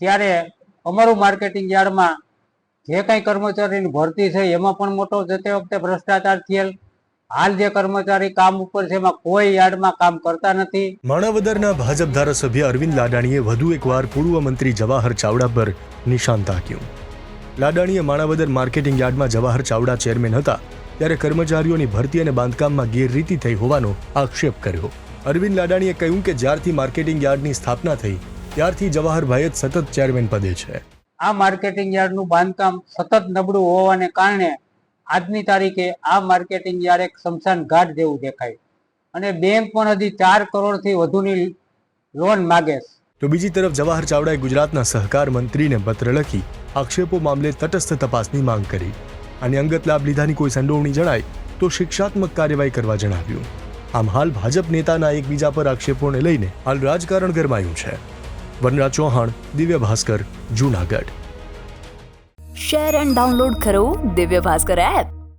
ત્યારે અમારું માર્કેટિંગ યાર્ડમાં જે કાંઈ કર્મચારીની ભરતી છે એમાં પણ મોટો જે તે વખતે ભ્રષ્ટાચાર થયેલ. હાલ જે કર્મચારી કામ ઉપર છે એમાં કોઈ યાર્ડમાં કામ કરતા નથી. માણાવદરના ભાજપ ધારાસભ્ય અરવિંદ લાડાણીએ વધુ એકવાર પૂર્વ મંત્રી જવાહર ચાવડા પર નિશાન તાક્યું. લાડાણીએ માણાવદર માર્કેટિંગ યાર્ડમાં જવાહર ચાવડા ચેરમેન હતા ત્યારે કર્મચારીઓની ભરતી અને બાંધકામમાં ગેરરીતિ થઈ હોવાનો આક્ષેપ કર્યો. અરવિંદ લાડાણીએ કહ્યું કે જ્યારથી માર્કેટિંગ યાર્ડની સ્થાપના થઈ ત્યારથી જવાહરભાઈ જ સતત ચેરમેન પદે છે. આ માર્કેટિંગ યાર્ડનું બાંધકામ સતત નબળું હોવાને કારણે આજની તારીખે આ માર્કેટિંગ યાર્ડ એક શમશાન ઘાટ જેવું દેખાય અને બેંક પણ હજી ચાર કરોડથી વધુની લોન માગે છે. તો બીજી તરફ જવાહર ચાવડાએ ગુજરાતના સહકાર મંત્રીને પત્ર લખી આક્ષેપો મામલે તટસ્થ તપાસની માંગ કરી. અને અંગત લાભ લીધાની કોઈ સંડોવણી જણાય તો શિક્ષાત્મક કાર્યવાહી કરવા જણાવ્યું. આમ હાલ ભાજપ નેતાના એકબીજા પર આક્ષેપોને લઈને હાલ રાજકારણ ગરમાયું છે. Vanraj Chauhan Divya Bhaskar Junagadh. Share and download કરો દિવ્ય ભાસ્કર એપ